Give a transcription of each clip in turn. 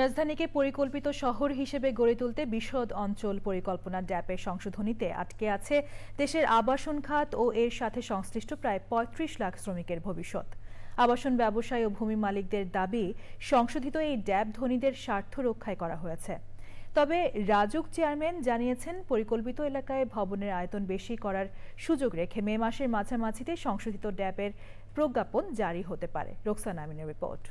রাজধানীকে পরিকল্পিত শহর হিসেবে গড়ে তুলতে বিশদ অঞ্চল পরিকল্পনা ড্যাপের সংশোধনীতে আটকে আছে দেশের আবাসন খাত ও এর সাথে সংশ্লিষ্ট প্রায় পঁয়ত্রিশ লাখ শ্রমিকের ভবিষ্যৎ। আবাসন ব্যবসায়ী ও ভূমি মালিকদের দাবি, সংশোধিত এই ড্যাব ধনীদের স্বার্থ রক্ষায় করা হয়েছে। তবে রাজুক চেয়ারম্যান জানিয়েছেন, পরিকল্পিত এলাকায় ভবনের আয়তন বেশি করার সুযোগ রেখে মে মাসের মাঝামাঝিতে সংশোধিত ড্যাবের প্রজ্ঞাপন জারি হতে পারে। রোকসানা আমিনের রিপোর্ট।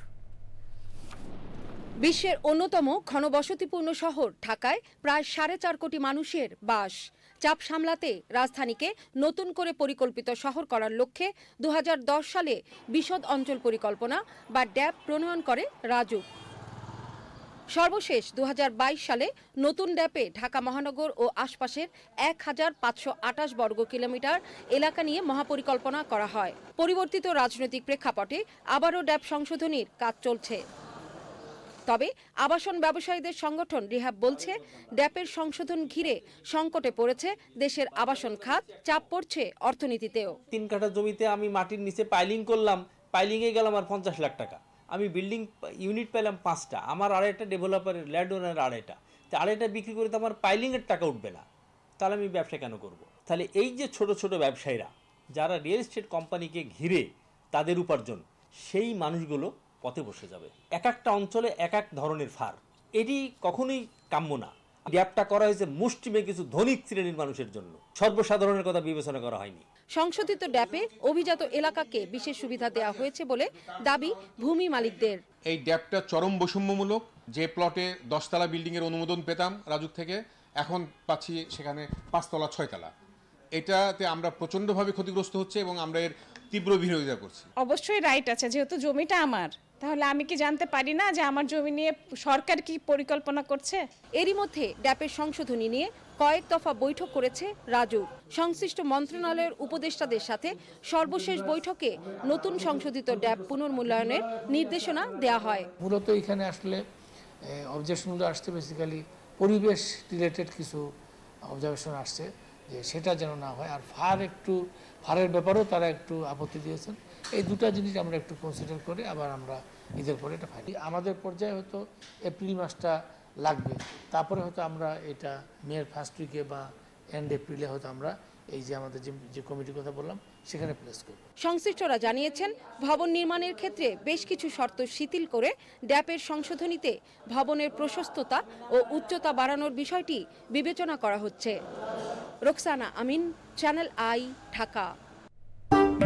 বিশ্বের অন্যতম ঘনবসতিপূর্ণ শহর ঢাকায় প্রায় সাড়ে চার কোটি মানুষের বাস। চাপ সামলাতে রাজধানীকে নতুন করে পরিকল্পিত শহর করার লক্ষ্যে দুহাজার দশ সালে বিশদ অঞ্চল পরিকল্পনা বা ড্যাব প্রণয়ন করে রাজুক সর্বশেষ দুহাজার বাইশ সালে নতুন ড্যাপে ঢাকা মহানগর ও আশপাশের এক হাজার পাঁচশো আটাশ বর্গ কিলোমিটার এলাকা নিয়ে মহাপরিকল্পনা করা হয়। পরিবর্তিত রাজনৈতিক প্রেক্ষাপটে আবারও ড্যাব সংশোধনীর কাজ চলছে। তবে আবাসন ব্যবসায়ীদের সংগঠন রিহাব বলছে, ড্যাপের সংশোধন ঘিরে সংকটে পড়েছে দেশের আবাসন খাত, চাপ পড়ছে অর্থনীতিতেও। তিন কাঠা জমিতে আমি মাটির নিচে পাইলিং করলাম পাইলিংয়ে গেলাম আর পঞ্চাশ লাখ টাকা। আমি বিল্ডিং ইউনিট পেলাম পাঁচটা, আমার আড়াইটা ডেভেলপারের ল্যান্ড ওনার আড়াইটা। তা আড়াইটা বিক্রি করে তো আমার পাইলিংয়ের টাকা উঠবে না। তাহলে আমি ব্যবসা কেন করব। তাহলে এই যে ছোট ছোট ব্যবসায়ীরা, যারা রিয়েল এস্টেট কোম্পানিকে ঘিরে তাদের উপার্জন, সেই মানুষগুলো পথে বসে যাবে। এক একটা অঞ্চলে এক এক ধরনের ফার এটি কখনোই কাম্য না। গ্যাপটা করা হয়েছে মুষ্টিমে কিছু ধনিক শ্রেণির মানুষের জন্য। সর্বসাধারণের কথা বিবেচনা করা হয়নি। সংশোধিত ড্যাপে অভিজাত এলাকাকে বিশেষ সুবিধা দেওয়া হয়েছে বলে দাবি ভূমি মালিকদের। এই ড্যাপটা চরম বৈষম্যমূলক। যে প্লটে দশতলা বিল্ডিংয়ের অনুমোদন পেতাম রাজুক থেকে এখন পাচ্ছি সেখানে পাঁচতলা ছয়তলা। এটাতে আমরা প্রচণ্ডভাবে ক্ষতিগ্রস্ত হচ্ছে এবং আমরা এর তীব্র বিরোধিতা করছি। অবশ্যই রাইট আছে যেহেতু জমিটা আমার। তাহলে আমি কি জানতে পারি না যে আমার জমি নিয়ে সরকার কি পরিকল্পনা করছে? এরই মধ্যে ড্যাপের সংশোধনী নিয়ে কয়েক দফা বৈঠক করেছে রাজু। সংশ্লিষ্ট মন্ত্রণালয়ের উপদেষ্টাদের সাথে সর্বশেষ বৈঠকে নতুন সংশোধিত ড্যাপ পুনর্মূল্যায়নের নির্দেশনা দেওয়া হয়। মূলত এখানে আসলে অবজেকশনগুলো আসছে বেসিক্যালি পরিবেশ রিলেটেড কিছু অবজারভেশন আসছে যে সেটা যেন না হয়। আর ফার একটু ফারের ব্যাপারেও তারা একটু আপত্তি দিয়েছেন। এই দুটো জিনিস আমরা একটু কনসিডার করে আবার আমরা ঈদের পরে এটা ফাইলি আমাদের পর্যায়ে হয়তো এপ্রিল মাসটা লাগবে। তারপরে হয়তো আমরা এটা মেয়ের ফার্স্ট উইকে বা এন্ড এপ্রিলে হয়তো আমরা এই যে আমাদের যে কমিটির কথা বললাম, সেখানে প্লেস করব। সংশ্লিষ্টরা জানিয়েছেন, ভবন নির্মাণের ক্ষেত্রে বেশ কিছু শর্ত শিথিল করে ড্যাপের সংশোধনীতে ভবনের প্রশস্ততা ও উচ্চতা বাড়ানোর বিষয়টি বিবেচনা করা হচ্ছে। Roksana Amin, channel I, Dhaka.